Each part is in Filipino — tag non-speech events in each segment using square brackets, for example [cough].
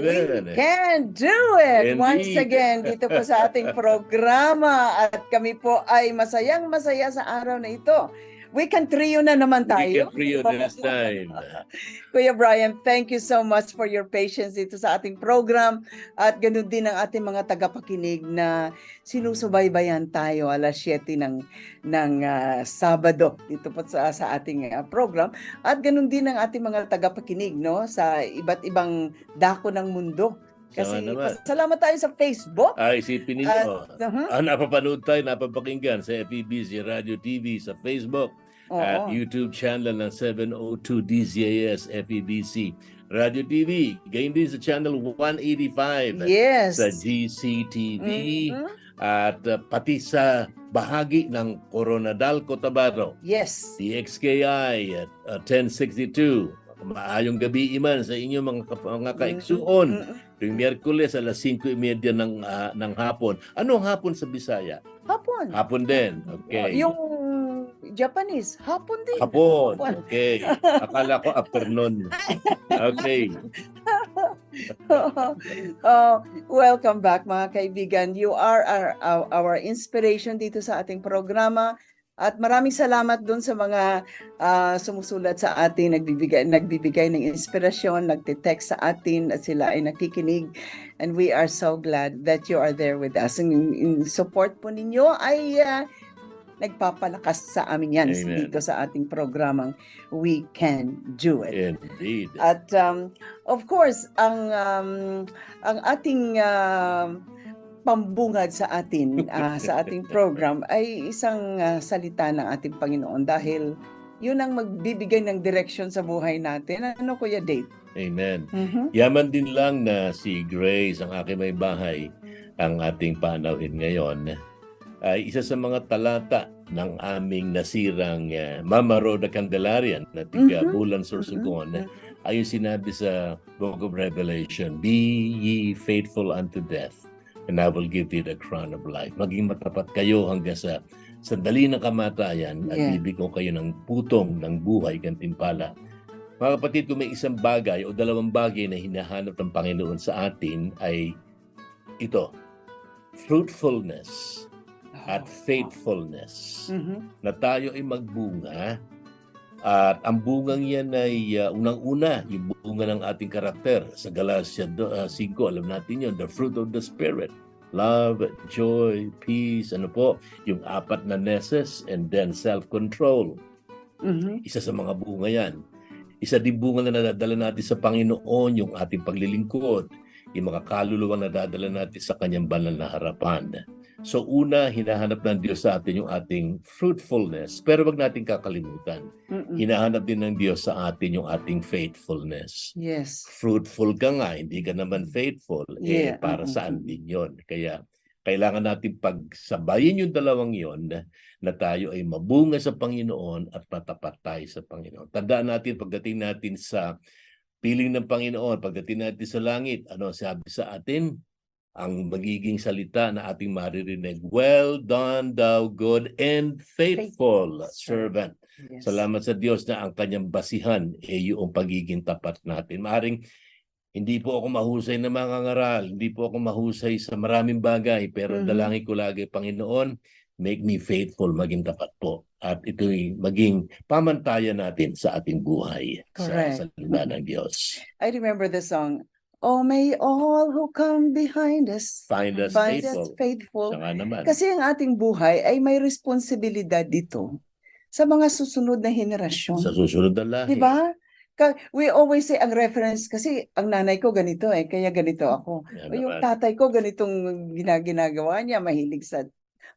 Amen. We can do it! Indeed. Once again, dito po sa ating [laughs] programa at kami po ay masayang masaya sa araw na ito. We can trio na naman We tayo. can trio this [laughs] time. Kuya Brian, thank you so much for your patience dito sa ating program at ganun din ang ating mga tagapakinig na sinusubaybayan tayo alas 7 ng ng ah, Sabado dito po sa sa ating ah, program at ganun din ang ating mga tagapakinig no sa iba't ibang dako ng mundo. Kasi salamat tayo sa Facebook. Ay, isipin ninyo. At, uh-huh, Ah, napapanood tayo, napapakinggan sa FEBC Radio TV, sa Facebook, at oo. YouTube channel ng 702 DZAS FEBC Radio TV. Gayon din sa channel 185 Yes. sa GCTV Mhm. at uh, pati sa bahagi ng Coronadal Cotabato. Yes. DXKI at uh, 1062. Maayong gabi iman sa inyo mga, mga kaigsuon. Mhm. Tuwing Miyerkules alas 5.30 ng, ah, ng hapon. Ano ang hapon sa Bisaya? Hapon. Hapon din. Okay. Yung Japanese, hapon din. Hapon. Hapon. Okay. Akala ko afternoon. Okay. uh, [laughs] welcome back mga kaibigan. You are our, our, our inspiration dito sa ating programa. At maraming salamat dun sa mga ah, sumusulat sa atin, nagbibigay, nagbibigay ng inspirasyon, nagte-text sa atin at sila ay nakikinig. And we are so glad that you are there with us. Ang support po ninyo ay ah, nagpapalakas sa amin yan Amen. dito sa ating programang We Can Do It. Indeed. At um, of course, ang um, ang ating um, pambungad sa atin ah, sa ating program ay isang ah, salita ng ating Panginoon dahil yun ang magbibigay ng direksyon sa buhay natin. Ano Kuya Dave? Amen. Mhm. Yaman din lang na si Grace, ang aking may bahay, ang ating panawin ngayon, ay isa sa mga talata ng aming nasirang uh, Mama Rhoda Candelarian na tiga Mhm. Bulan Sorsogon. Mhm. Ayun sinabi sa Book of Revelation, Be ye faithful unto death, and I will give thee the crown of life. Maging matapat kayo hanggang sa sandali ng kamatayan at Yeah. bibigyan kayo ng putong ng buhay gantimpala. Mga kapatid, kung may isang bagay o dalawang bagay na hinahanap ng Panginoon sa atin ay ito, fruitfulness at faithfulness Mhm. na tayo ay magbunga at ang bungang yan ay uh, unang-una yung bunga ng ating karakter sa Galatia do- uh, 5 alam natin yun the fruit of the spirit. Love joy peace ano po? Yung apat na neses and then self-control. Mhm. isa sa mga bunga yan. Isa din bunga na nadadala natin sa Panginoon yung ating paglilingkod. Yung mga kaluluwang nadadala natin sa kanyang banal na harapan So una, hinahanap ng Diyos sa atin yung ating fruitfulness. Pero wag natin kakalimutan. Mhm. Hinahanap din ng Diyos sa atin yung ating faithfulness. Yes. Fruitful ka nga, hindi ka naman faithful. Eh, Yeah, para mm-mm. saan din yon? Kaya kailangan natin pagsabayin yung dalawang yon na tayo ay mabunga sa Panginoon at matapat tayo sa Panginoon. Tandaan natin pagdating natin sa piling ng Panginoon, pagdating natin sa langit, ano sabi sa atin? Ang magiging salita na ating maririnig, Well done, thou good and faithful Faithful servant. Yes. Salamat sa Diyos na ang kanyang basihan ay yung pagiging tapat natin. Maaring hindi po ako mahusay na mga ngaral, hindi po ako mahusay sa maraming bagay, pero Mhm. dalangin ko lagi, Panginoon, make me faithful, maging tapat po. At ito'y maging pamantayan natin sa ating buhay Correct. sa salita ng Diyos. I remember the song, Oh, may all who come behind us Find us find faithful. us faithful. Siya nga naman. Kasi ang ating buhay ay may responsibilidad dito sa mga susunod na henerasyon. sa susunod na lahi. Di ba? Ka- We always say ang reference kasi ang nanay ko ganito eh, kaya ganito ako. Yan O yung naman. tatay ko ganitong gina- ginagawa niya, mahilig sa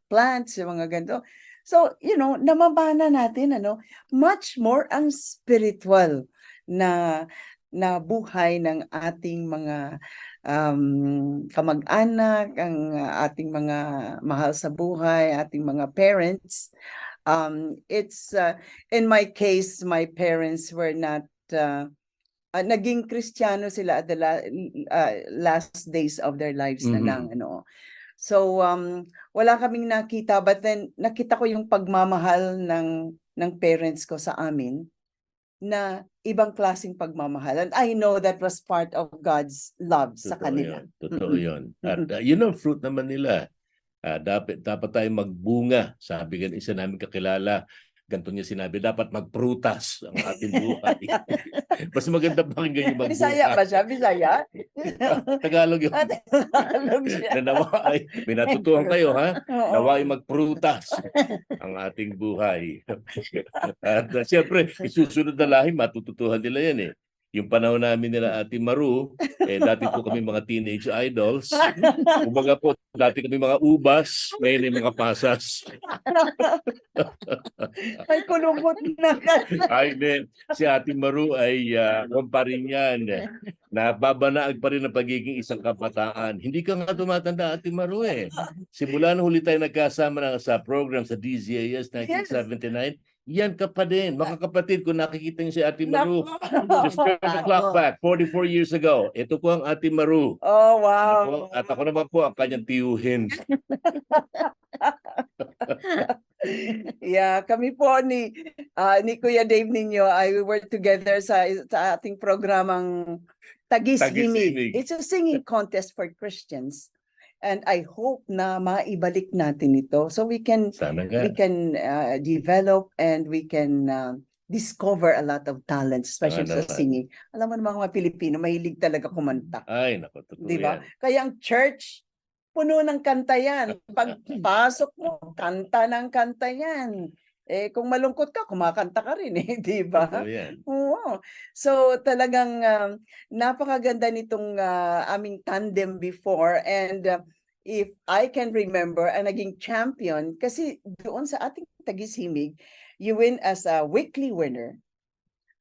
plants, yung mga ganito. So, you know, namabana natin ano, much more ang spiritual na na buhay ng ating mga um, kamag-anak, ang ating mga mahal sa buhay, ating mga parents. Um, it's uh, in my case, my parents were not uh, uh, naging Kristiyano sila at the la- uh, last days of their lives na Mhm. lang ano. So um wala kaming nakita but then nakita ko yung pagmamahal ng ng parents ko sa amin na ibang klaseng pagmamahal and I know that was part of God's love sa Totoo kanila. yun. Totoo Mm-mm. yun. At uh, yun ang fruit naman nila. Ah, dapat dapat tayo magbunga. Sabi gan isa namin kakilala, ganito niya sinabi, dapat magprutas ang ating buhay. [laughs] Mas maganda pakinggan yung magbunga. Bisaya ba siya? Bisaya? [laughs] Tagalog yun. At Tagalog siya. [laughs] na nawa ay, may natutuhan kayo ha? Oo. Nawa ay magprutas ang ating buhay. At uh, siyempre, isusunod na lahim, matututuhan nila yan eh. Yung panahon namin nila Ate Maru, eh, dati po kami mga teenage idols. [laughs] Kumbaga po, dati kami mga ubas, ngayon ay mga pasas. [laughs] Ay, kulubot na ka. Ay, din. Si Ate Maru ay uh, kumparin yan. Nababanaag pa rin ang pagiging isang kabataan. Hindi ka nga tumatanda, Ate Maru eh. Simula nung huli tayo nagkasama na sa program sa DZAS 1979, yan ka pa din. Mga kapatid, kung nakikita niyo si Ate Maru, just turn the clock back 44 years ago. Ito po ang Ate Maru. Oh, Ako, wow. at ako naman po ang kanyang tiyuhin. [laughs] Yeah, kami po ni ah, ni Kuya Dave ninyo ay we were together sa sa ating programang Tagis Tagisimig. Himig. It's a singing contest for Christians. And I hope na maibalik natin ito so we can Sana nga. we can uh, develop and we can uh, discover a lot of talents especially Tama sa naman. singing. Alam mo naman mga Pilipino mahilig talaga kumanta. Ay, naku, totoo Di ba? yan. Kaya ang church, puno ng kanta yan. [laughs] Pagpasok mo, kanta ng kanta yan. Eh, kung malungkot ka, kumakanta ka rin eh, [laughs] di ba? Totoo yan. Oo. So talagang um, napakaganda nitong ah, aming tandem before and uh, if I can remember, ang naging champion kasi doon sa ating tagisimig, you win as a weekly winner.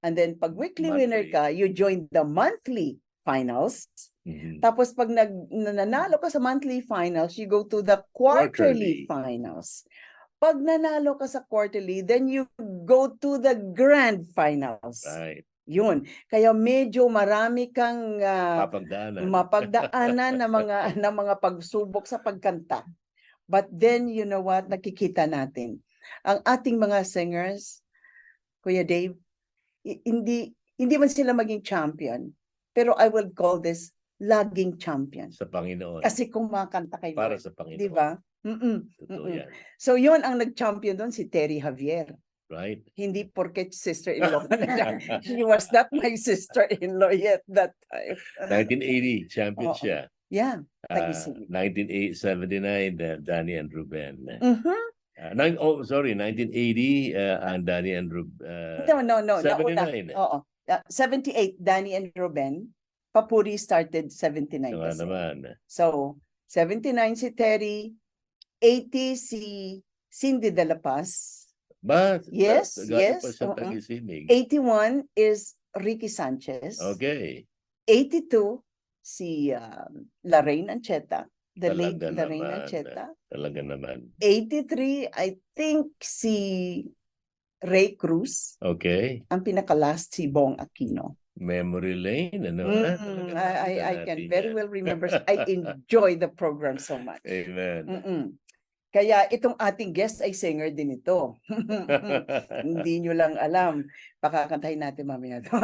And then pag weekly winner Monthly. ka, you join the monthly finals. Mhm. Tapos pag nag nanalo ka sa monthly finals, you go to the quarterly, Quarterly. finals. Pag nanalo ka sa quarterly, then you go to the grand finals. Right. Yun. Kaya medyo marami kang ah, Papagdaanan. mapagdaanan ng mga [laughs] ng mga pagsubok sa pagkanta. But then you know what, nakikita natin. Ang ating mga singers, Kuya Dave, hindi hindi man sila maging champion, pero I will call this laging champion. sa Panginoon. Kasi kumakanta kay para sa Panginoon. di ba? Mm-mm, Totoo mm-mm. yan. So yun ang nag-champion doon si Terry Javier. Right? Hindi porket sister-in-law na siya. [laughs] She was not my sister-in-law yet that time. 1980, champion Oo. siya. Yeah. Uh, Tagising. 1979, uh, Danny and Ruben. Mhm. Uh, nine, oh, sorry, 1980, uh, ang Danny and Ruben. Uh, No, no, no. nauna. 79. Oo. Uh, 78, Danny and Ruben. Papuri started 79 so, nga kasi. naman. So, 79 si Terry, 80 si Cindy De La Paz, But, Yes, galing pa yes, sa oo. Tagisimig. 81 is Ricky Sanchez, Okay. 82 si um, Lorraine Ancheta, the late Talaga Lorraine naman. Ancheta. Talaga naman. 83, I think si Ray Cruz, Okay. ang pinaka-last si Bong Aquino. Memory lane. Ano? Mm, I, I, I can very well remember. [laughs] I enjoy the program so much. Amen. Mm-mm. Kaya itong ating guest ay singer din ito. [laughs] Hindi nyo lang alam. Pakakantahin natin mamaya. to. [laughs]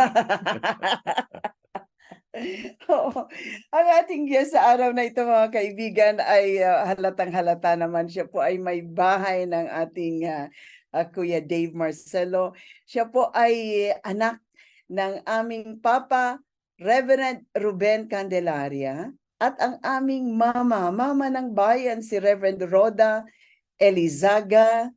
Oo. Ang ating guest sa araw na ito mga kaibigan ay ah, halatang halata naman siya po ay may bahay ng ating ah, ah, Kuya Dave Marcelo. Siya po ay anak ng aming Papa Reverend Ruben Candelaria at ang aming mama, mama ng bayan si Reverend Roda Elizaga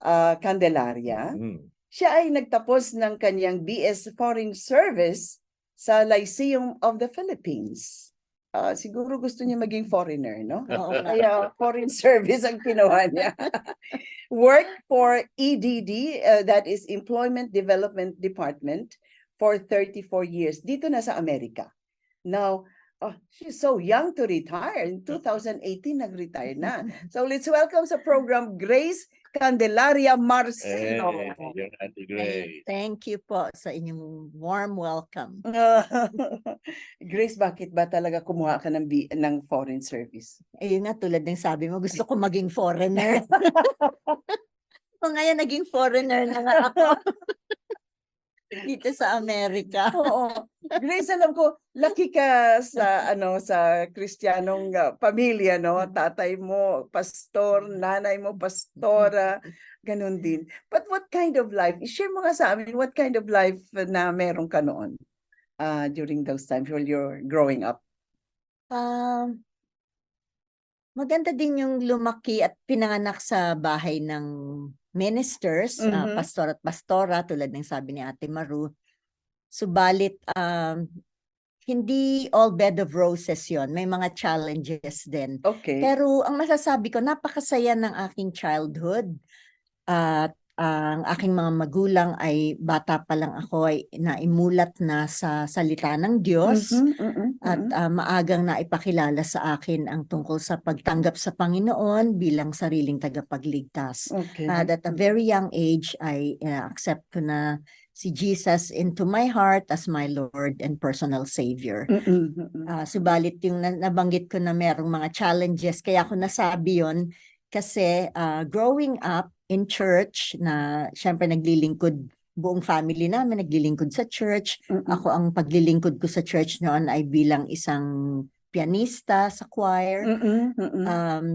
ah, Candelaria. Mm. Siya ay nagtapos ng kanyang BS Foreign Service sa Lyceum of the Philippines. Ah, siguro gusto niya maging foreigner, no? [laughs] Kaya foreign [laughs] service ang kinuha niya. [laughs] Work for EDD, uh, that is Employment Development Department, for 34 years dito na sa Amerika. Now, oh, she's so young to retire. In 2018, nag-retire na. [laughs] So let's welcome sa program Grace Candelaria Eh, Marcelo. yun, Ate Grace. Thank you po sa inyong warm welcome. [laughs] Grace, bakit ba talaga kumuha ka ng, bi- ng foreign service? Ayun nga, tulad ng sabi mo, gusto ko maging foreigner. [laughs] o ngayon, naging foreigner na nga ako. Dito sa Amerika. Oo. Grace, alam ko, laki ka sa [laughs] ano sa kristyanong uh, pamilya, no? Tatay mo, pastor, nanay mo, pastora, ganun din. But what kind of life? I-share mo nga sa amin, what kind of life na meron ka noon uh, during those times while you're growing up? Um, maganda din yung lumaki at pinanganak sa bahay ng ministers, ah, Mhm. pastor at pastora, tulad ng sabi ni Ate Maru. Subalit, um, hindi all bed of roses yon May mga challenges din. Okay. Pero ang masasabi ko, napakasaya ng aking childhood. At ang aking mga magulang ay bata pa lang ako ay naimulat na sa salita ng Diyos. Mhm, mhm, At ah, maagang naipakilala sa akin ang tungkol sa pagtanggap sa Panginoon bilang sariling tagapagligtas. okay. At at a very young age, I uh, accept ko na si Jesus into my heart as my Lord and personal Savior. Mhm, mhm. Ah, subalit yung na- nabanggit ko na merong mga challenges, kaya ako nasabi yon kasi ah, growing up in church na syempre naglilingkod buong family namin naglilingkod sa church. Mhm. Ako ang paglilingkod ko sa church noon ay bilang isang pianista sa choir. Mhm, mhm. Um,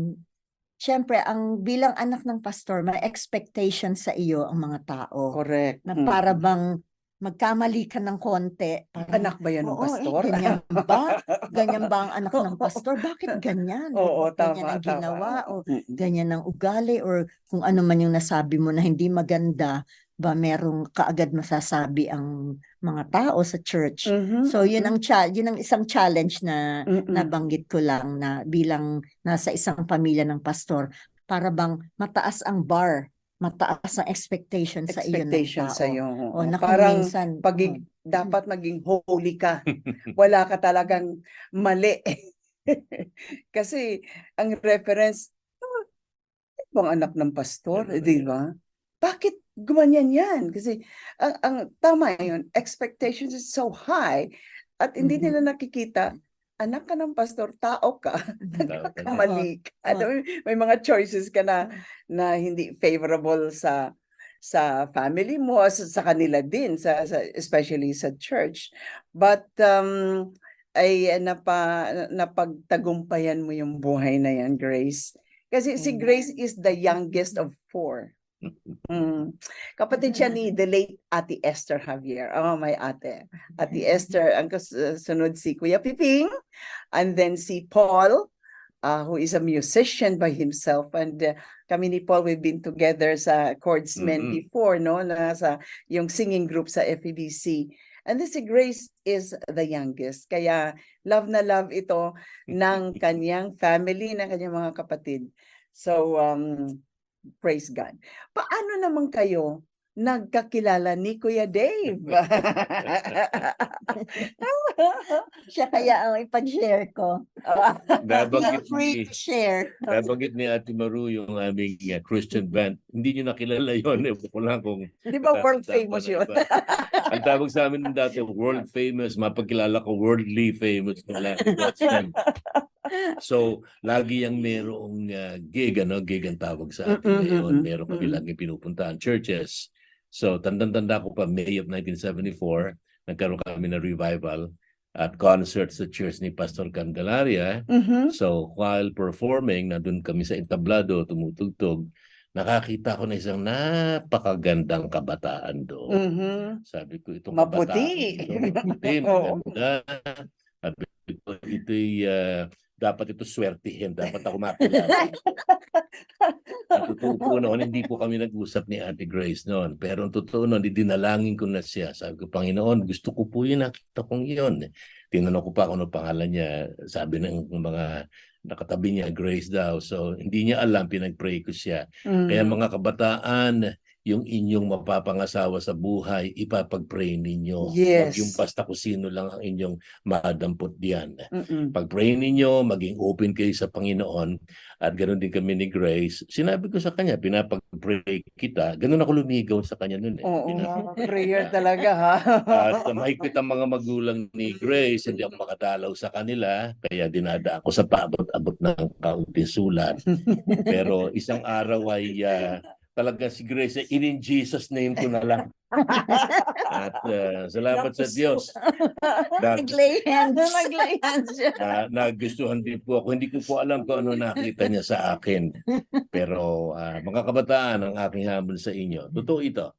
syempre ang bilang anak ng pastor, may expectation sa iyo ang mga tao Correct. na para bang magkamali ka ng konti. parang, Anak ba yan ng Oo, eh, pastor? ganyan ba? [laughs] Ganyan ba ang anak ng pastor? Bakit ganyan? Oo, ganyan tama, ang tama. ginawa? O Mhm. ganyan ang ugali? Or kung ano man yung nasabi mo na hindi maganda, ba merong kaagad masasabi ang mga tao sa church? Mhm, So yun ang cha- yun ang isang challenge na Mm-mm. nabanggit ko lang na bilang nasa isang pamilya ng pastor para bang mataas ang bar, mataas ang expectation sa iyo expectation tao. sa iyo. O na kung Parang minsan, pagig, oh, dapat maging holy ka. [laughs] Wala ka talagang mali. [laughs] Kasi ang reference, ibang anak ng pastor, eh, di ba? Bakit gumanyan yan? Kasi ang, ang tama yun, expectations is so high at hindi Mhm. nila nakikita, anak ka ng pastor, tao ka, [laughs] ka. nagkakamali ka. Ano, may, mga choices ka na na hindi favorable sa sa family mo sa, sa kanila din sa, sa especially sa church but um ay eh, napa napagtagumpayan mo yung buhay na yan Grace kasi si Mm. Grace is the youngest of four Mm. Kapatid siya ni the late Ate Esther Javier. Oh, my ate. Ate Esther, ang kasunod si Kuya Piping, and then si Paul, uh, who is a musician by himself. And uh, kami ni Paul, we've been together sa Chordsmen Mm-mm. before, no? Na sa yung singing group sa FEBC. And this si Grace is the youngest. Kaya love na love ito ng [laughs] kanyang family, ng kanyang mga kapatid. So, um, praise God. Paano naman kayo nagkakilala ni Kuya Dave? [laughs] siya kaya ang ipag-share ko. [laughs] Feel Nabanggit free ni, to share. nabanggit ni Ate Maru yung aming uh, Christian band. Hindi nyo nakilala yun. Eh, ko lang kung Di ba world famous na yun? Ang tawag sa amin dati, world famous. Mapagkilala ko, worldly famous. Wala, God's name. So, lagi yung merong uh, gig, ano, gig ang tawag sa atin Mm-mm, ngayon. mm-mm, Meron kami mm-mm. lagi pinupuntahan, churches. So, tandang-tanda ko pa, May of 1974, nagkaroon kami ng revival at concert sa church ni Pastor Candelaria. Mhm. So, while performing, nandun kami sa entablado, tumutugtog, nakakita ko na isang napakagandang kabataan doon. Mhm. Sabi ko, itong Maputi. kabataan maputi, [laughs] Oo. maganda. Sabi ko, ito'y, ah, dapat ito swertihin, dapat ako makilala. [laughs] Ang totoo po noon, hindi po kami nag-usap ni Ate Grace noon. Pero ang totoo noon, dinalangin ko na siya. Sabi ko, Panginoon, gusto ko po yun, nakita kong yun. Tinanong ko pa kung ano pangalan niya. Sabi ng mga nakatabi niya, Grace daw. So, hindi niya alam, pinag-pray ko siya. Kaya Mhm. mga kabataan, yung inyong mapapangasawa sa buhay, ipapag-pray ninyo. Yes. Huwag yung basta kung sino lang ang inyong madampot diyan. Mm-mm. Pag-pray ninyo, maging open kayo sa Panginoon at ganoon din kami ni Grace. Sinabi ko sa kanya, pinapag-pray kita. Ganun ako lumigaw sa kanya noon eh. Oo prayer talaga ha. At uh, mahigpit ang mga magulang ni Grace, hindi ako makadalaw sa kanila, kaya dinada ako sa paabot-abot ng kaunting sulat. Pero isang araw ay uh, talaga si Grace, ay, in Jesus name ko na lang. [laughs] At uh, salamat sa Diyos. [laughs] Na, Naglay hands. [laughs] Naglay hands siya. na, nagustuhan din po ako. Hindi ko po alam kung ano nakita niya sa akin. Pero ah, mga kabataan, ang aking hamon sa inyo, totoo ito.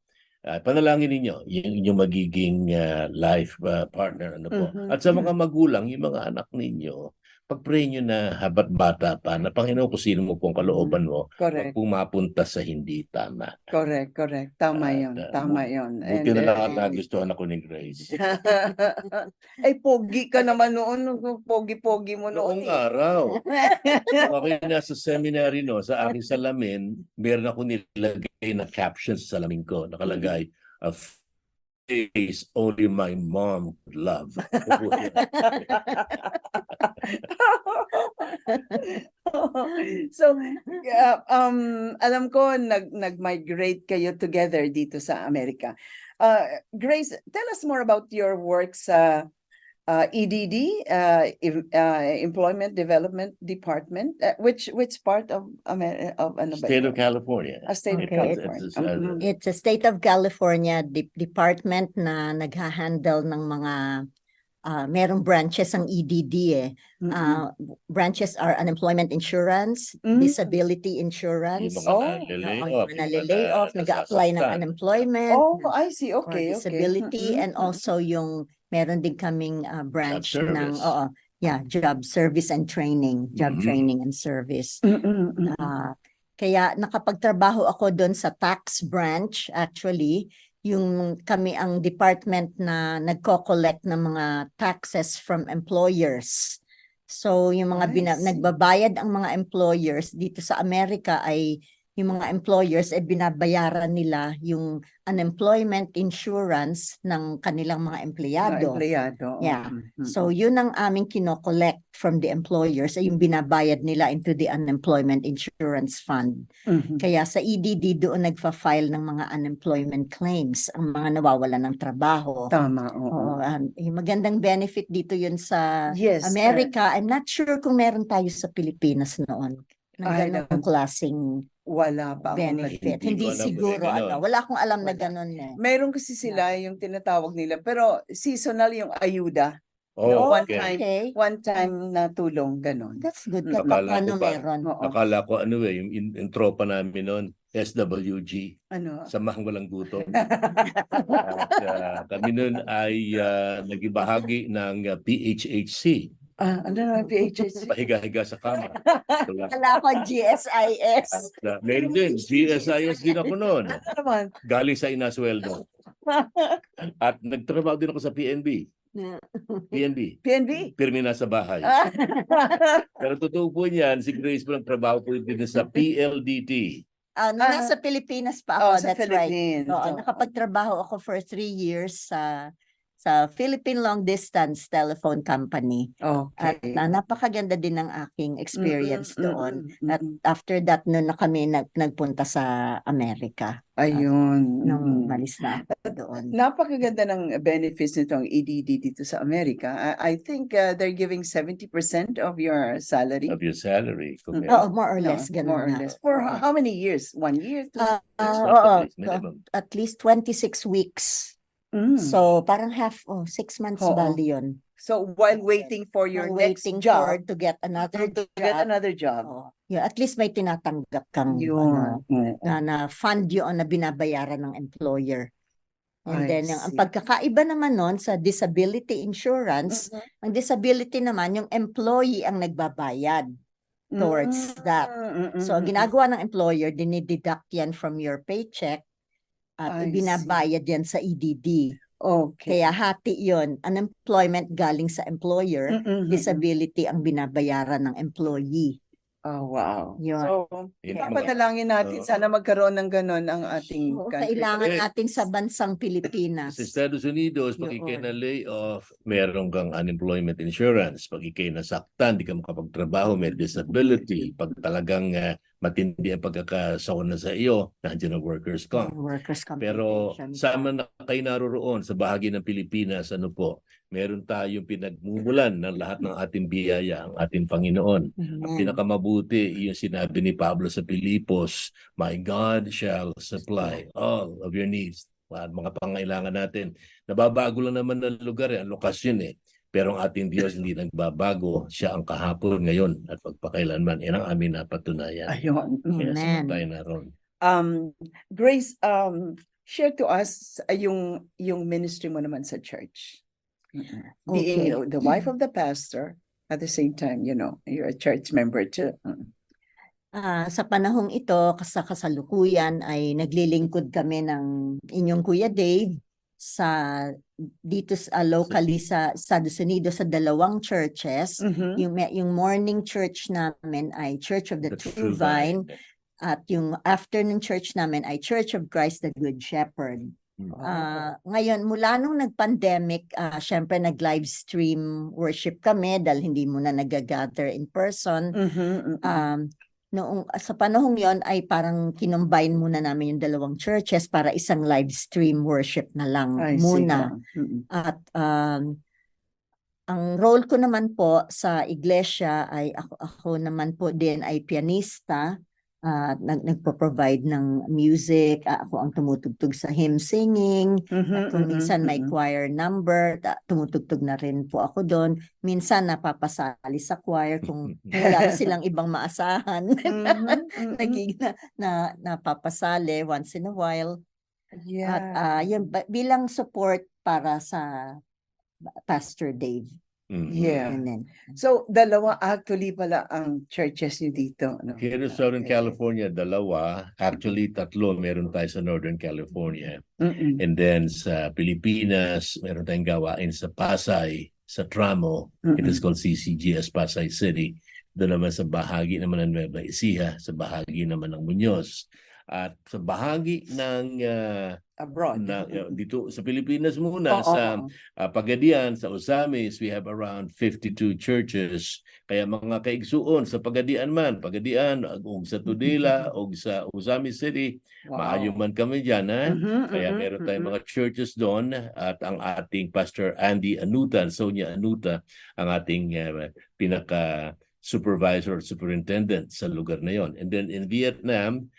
Ah, panalangin ninyo yung inyong magiging ah, life ah, partner ano po. Mhm. At sa mga magulang, yung mga anak ninyo, pag-pray nyo na habat bata pa na Panginoon kung sino mo pong kalooban mo, Correct, pumapunta sa hindi tama. correct, correct. Tama At, yun, ah, tama yun. Buti na lang eh, at nagustuhan ako ni Grace. [laughs] Ay, pogi ka naman noon. Pogi-pogi mo noon. Noong eh. araw. Kung [laughs] ako nasa seminary no, sa aking salamin, meron ako nilagay na caption sa salamin ko. Nakalagay, a face only my mom could love. [laughs] so, uh, um, alam ko nag nag-migrate kayo together dito sa Amerika. Uh, Grace, tell us more about your work sa uh, EDD, uh, em- uh, Employment Development Department. Uh, which which part of Amer of ano ba? State of California. Ah, State of Okay. California. It's, uh, Mhm. It's a state of California de- department na nagha-handle ng mga ah, merong branches ang EDD eh. Mhm. Ah, branches are unemployment insurance, Mm. disability Yung insurance, mga Oh, nalilay oo, off, yung yung nalilay mga off, nag-a-apply ng nasasaktan. unemployment oh, I see. or Okay, okay. disability Mhm, and also yung meron din kaming ah, branch ng service. oo, yeah, job service and training, job Mhm. training and service. Ah, kaya nakapagtrabaho ako doon sa tax branch actually yung kami ang department na nagko-collect ng mga taxes from employers. So yung mga I bina- see. nagbabayad ang mga employers dito sa Amerika ay yung mga employers ay binabayaran nila yung unemployment insurance ng kanilang mga Mga empleyado. empleyado. Yeah. Mhm, So yun ang aming kino-collect from the employers ay yung binabayad nila into the unemployment insurance fund. mhm. Kaya sa EDD doon nagfa-file ng mga unemployment claims ang mga nawawalan ng trabaho. Tama, oo. Oo, um, yung magandang benefit dito yun sa Yes. uh, Amerika. I'm not sure kung meron tayo sa Pilipinas noon. Ng ganong klaseng wala pa akong benefit. Hindi Hindi ko alam kung siguro may ano. Wala akong alam na Wala. ganon eh. Meron kasi sila yung tinatawag nila pero seasonal yung ayuda. Oh, One okay. time. Okay. One time na tulong ganon. That's good. Mm. Kapag Akala ko ano pa. meron. Oo. Akala ko ano eh, yung, in, yung tropa namin noon, SWG, Ano? Samahang Walang Gutom. [laughs] At ah, kami noon ay uh, nagibahagi ng ah, PHHC, Ah, ano na PHS? [laughs] pahiga-higa sa kama. So, Wala ko GSIS. meron din, GSIS din ako noon. Ano naman? Galing sa inasweldo. [laughs] At nagtrabaho din ako sa PNB. PNB. PNB? Pirmi na sa bahay. Ah. [laughs] Pero totoo po niyan, si Grace po nagtrabaho po din sa PLDT. Ah, nung Ah. nasa Pilipinas pa Oh, ako, sa that's right. Philippines. Oo, Oo. nakapagtrabaho ako for three years sa sa Philippine Long Distance Telephone Company. At Okay. na, napakaganda din ng aking experience Mm-mm, doon. mm-mm, At after that, noon na kami nag, nagpunta sa Amerika. Ayun. Nung mm. malis na ako doon. Napakaganda ng benefits nitong EDD dito sa Amerika. I, I think uh, they're giving 70% of your salary. of your salary. Compared Oo, more or No, less, ganun more or na. less. For how many years? One year? Two? At least minimum. at least 26 weeks. Mm. So, parang half, oh, six months Oo. bali yun. So while waiting for your While next waiting job, for to get another to job. get another job. Oo. Yeah, at least may tinatanggap kang ano, Yun. Mm. na, na fund yun na binabayaran ng employer. And I then, yung, ang see. pagkakaiba naman nun sa disability insurance, Mhm. ang disability naman, yung employee ang nagbabayad towards that. Mm, mm, So, ang mm, mm. ginagawa ng employer, dinideduct yan from your paycheck at I see. ibinabayad yan sa EDD. Okay. Kaya hati yon unemployment galing sa employer, Mm, mm, mm, mm. disability ang binabayaran ng employee. Oh, wow. Yun. So, Yun ang papadalangin natin, Oo. sana magkaroon ng ganon ang ating Oo, country. kailangan natin sa bansang Pilipinas. Sa Estados Unidos, pag Yun. ikay na lay off, meron kang unemployment insurance. Pag ikay nasaktan, di ka makapagtrabaho, may disability. Pag talagang ah, matindi ang pagkakasawa na sa iyo, nandiyan ang workers' comp. Workers' Pero compensation. sama na kayo naroroon sa bahagi ng Pilipinas, ano po, meron tayong pinagmumulan ng lahat ng ating biyaya, ang ating Panginoon. Ang Amen. pinakamabuti, yung sinabi ni Pablo sa Pilipos, My God shall supply all of your needs. Mga pangailangan natin. Nababago lang naman ng lugar, eh, ang lokasyon eh. Pero ang ating Diyos hindi nagbabago. Siya ang kahapon ngayon at pagpakailanman. Yan ang aming napatunayan. Ayun. Kaya Amen. tayo naroon. Um, Grace, um, share to us uh, yung yung ministry mo naman sa church. Being Okay. the wife of the pastor, at the same time, you know, you're a church member too. Mm. Ah, sa panahong ito, sa kasalukuyan ay naglilingkod kami ng inyong Kuya Dave sa dito sa locally sa Estados Unidos sa dalawang churches. Mhm. Yung yung morning church namin ay Church of the, True Vine at yung afternoon church namin ay Church of Christ the Good Shepherd. Ah, ngayon mula nung nag-pandemic, ah syempre nag-live stream worship kami dahil hindi muna nag-gather in person. Mhm, mhm. Um, noong sa panahong 'yon ay parang kinumbine muna namin yung dalawang churches para isang live stream worship na lang I muna. Mhm. At um, ang role ko naman po sa iglesia ay ako, ako naman po din ay pianista. At nag, nagpo-provide ng music. Ah, ako ang tumutugtog sa hymn singing. Mhm, At kung mhm, minsan may mhm. choir number, tumutugtog na rin po ako doon. Minsan napapasali sa choir kung [laughs] wala silang ibang maasahan. [laughs] Mhm, mhm. Naging na, na napapasali once in a while. At Yeah. ah, yun, ba- bilang support para sa Pastor Dave. Mhm. Yeah. Amen. So, dalawa actually pala ang churches niyo dito. No? Here in Southern Okay. California, dalawa. Actually, tatlo meron tayo sa Northern California. Mm-mm. And then sa Pilipinas, meron tayong gawain sa Pasay, sa Tramo. It is called CCGS Pasay City. Doon naman sa bahagi naman ng Nueva Ecija, sa bahagi naman ng Muñoz. At sa bahagi ng ah, Abroad. na, [laughs] uh, dito sa Pilipinas muna Oo, sa oo. ah, Pagadian, sa Osamis, we have around 52 churches. Kaya mga kaigsuon sa Pagadian man, Pagadian, og sa Tudela, [laughs] og sa Osamis City, Wow. maayo man kami diyan ha. Mhm, Kaya mhm, meron tayong mhm. mga churches doon at ang ating Pastor Andy Anuta, Sonia Anuta, ang ating uh, pinaka supervisor or superintendent sa lugar na yon. And then in Vietnam,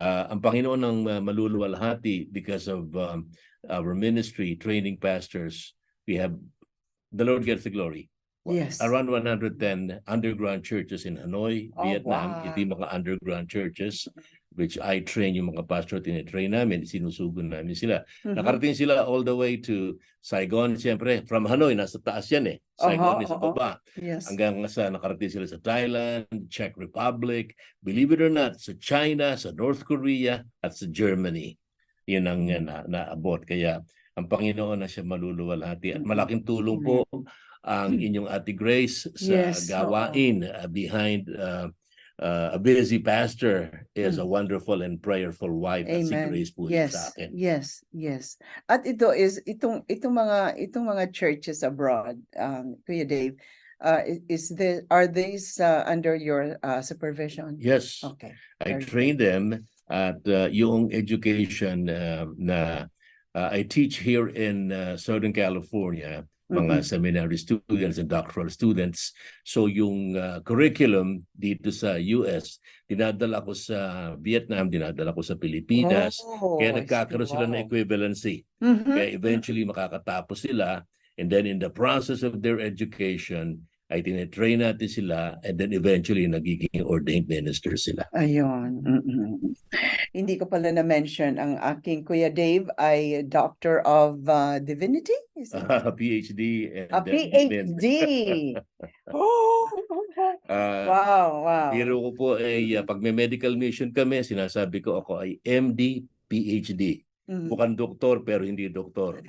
uh, ang Panginoon ang uh, maluluwalhati because of um, our ministry, training pastors. We have the Lord gets the glory. Yes. Around 110 underground churches in Hanoi, Oh, Vietnam. wow. Yung mga underground churches which I train yung mga pastor, tinitrain namin, sinusugon namin sila. Mhm. Nakarating sila all the way to Saigon, siyempre. From Hanoi, nasa taas yan eh. Saigon Aha, is sa aha. baba. Yes. Hanggang sa nakarating sila sa Thailand, Czech Republic, believe it or not, sa China, sa North Korea, at sa Germany. Yun ang na, naabot. Kaya ang Panginoon na siya maluluwalhati. At malaking tulong po ang inyong Ate Grace sa Yes, gawain uh, behind uh, uh, a busy pastor is a Mm. wonderful and prayerful wife at si Amen. Grace po Yes. sa akin. Yes. Yes. At ito is itong itong mga itong mga churches abroad, um, Kuya Dave, uh, i- is the are these uh, under your uh, supervision? Yes. Okay. I Very train them at uh, yung education uh, na uh, I teach here in uh, Southern California, mga Mhm. seminary students and doctoral students. So yung uh, curriculum dito sa US, dinadala ko sa Vietnam, dinadala ko sa Pilipinas. Oh, Kaya nagkakaroon sila ng Wow. equivalency. Mhm. Kaya eventually makakatapos sila and then in the process of their education, ay tinitrain natin sila and then eventually nagiging ordained minister sila. Ayun. mm-mm. Hindi ko pala na-mention ang aking Kuya Dave ay Doctor of uh, Divinity. Is it? [laughs] Uh, PhD and A PhD. oh, Uh, wow, wow. Biro ko po ay uh, pag may medical mission kami, sinasabi ko ako ay MD, PhD. Mm. Mukhang doktor pero hindi doktor. [laughs]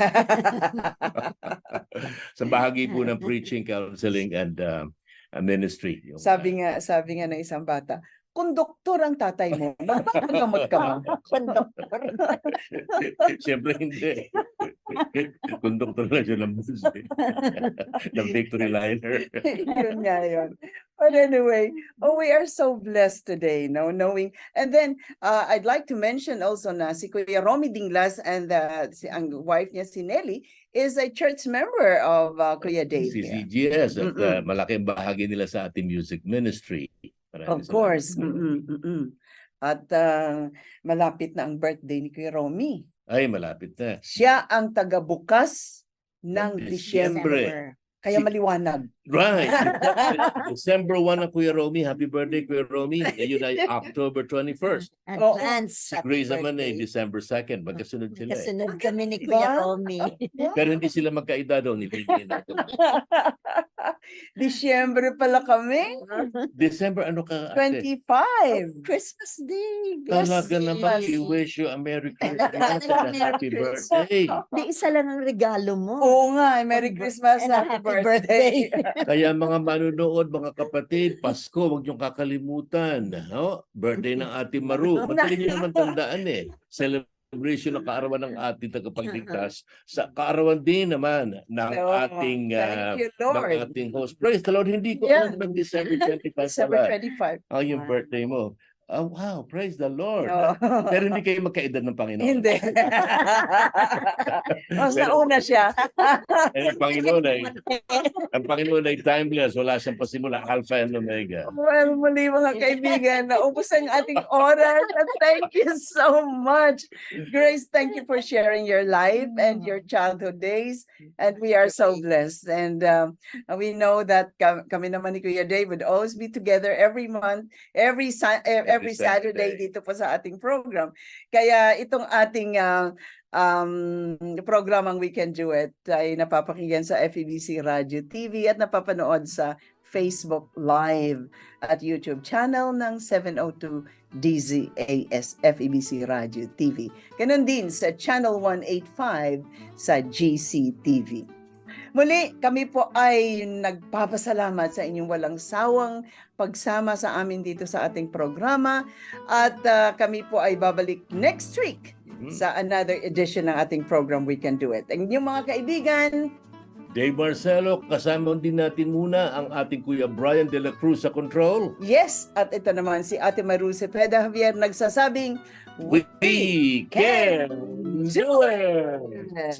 [laughs] sa bahagi po ng [laughs] preaching, counseling and uh, uh, ministry. Yung, Sabi nga, sabi nga ng isang bata, konduktor ang tatay mo. [laughs] Nakagamot ka ba? Konduktor. [laughs] Siyempre hindi. Konduktor na siya ng bus ng Victory Liner. [laughs] yun nga yun. But anyway, oh, we are so blessed today, no, knowing. And then, uh, I'd like to mention also na si Kuya Romy Dinglas and uh, si, ang wife niya, si Nelly, is a church member of uh, Kuya Dave. Si here. CGS at uh, malaking bahagi nila sa ating music ministry. Maraming Of salamat. course. Mm-mm, mm-mm. At uh, malapit na ang birthday ni Kuya Romy. Ay, malapit na. Siya ang tagabukas ng Ng Disyembre. Disyembre. Kaya Si- maliwanag. Right. [laughs] December 1 na Kuya Romy. Happy birthday, Kuya Romy. Ngayon ay [laughs] October 21st. Advance. Si happy Grace naman ay birthday. December 2nd. Magkasunod sila eh. Kasunod kami ni Diba? Kuya Romy. [laughs] Pero hindi sila magkaedad daw. Nililiin natin. Disyembre pala kami. December, ano ka? ate? 25. Christmas Day. Talaga Yes, naman, yes. we wish you a Merry Christmas and a Happy Christmas. birthday. Di isa lang ang regalo mo. Oo nga, eh, Merry Christmas, and a happy, happy birthday. Kaya mga manunood, mga kapatid, Pasko, huwag niyong kakalimutan. No? Birthday ng ating Maru. [laughs] Madaling niyo naman tandaan eh. Celebration ng kaarawan ng ating tagapagligtas. Sa kaarawan din naman ng Oo, ating ah, Thank you, ng Lord. ating host. Praise the Lord, hindi ko Yeah. alam ng December 25 December pala. 25. Ang yung birthday mo. Oh, wow, praise the Lord. Oo. Pero hindi kayo magkaedad ng Panginoon. Hindi. [laughs] Mas nauna siya. Eh, ang Panginoon ay, ang Panginoon ay timeless. Wala siyang pasimula, Alpha and Omega. Well, muli mga kaibigan, naubos ang ating oras. And thank you so much. Grace, thank you for sharing your life and your childhood days. And we are so blessed. And um, we know that ka- kami naman ni Kuya Dave would always be together every month, every, eh, every Saturday dito po sa ating program. Kaya itong ating uh, um, programang Weekend Duet ay napapakinggan sa FEBC Radio TV at napapanood sa Facebook Live at YouTube channel ng 702 DZAS FEBC Radio TV. Ganon din sa Channel 185 sa GCTV. Muli, kami po ay nagpapasalamat sa inyong walang sawang pagsama sa amin dito sa ating programa at ah, kami po ay babalik next week Mhm. sa another edition ng ating program We Can Do It. Ang inyong mga kaibigan, Dave Marcelo, kasama din natin muna ang ating Kuya Brian De La Cruz sa control. yes, at ito naman si Ate Maru Cepeda Javier nagsasabing, We can do it!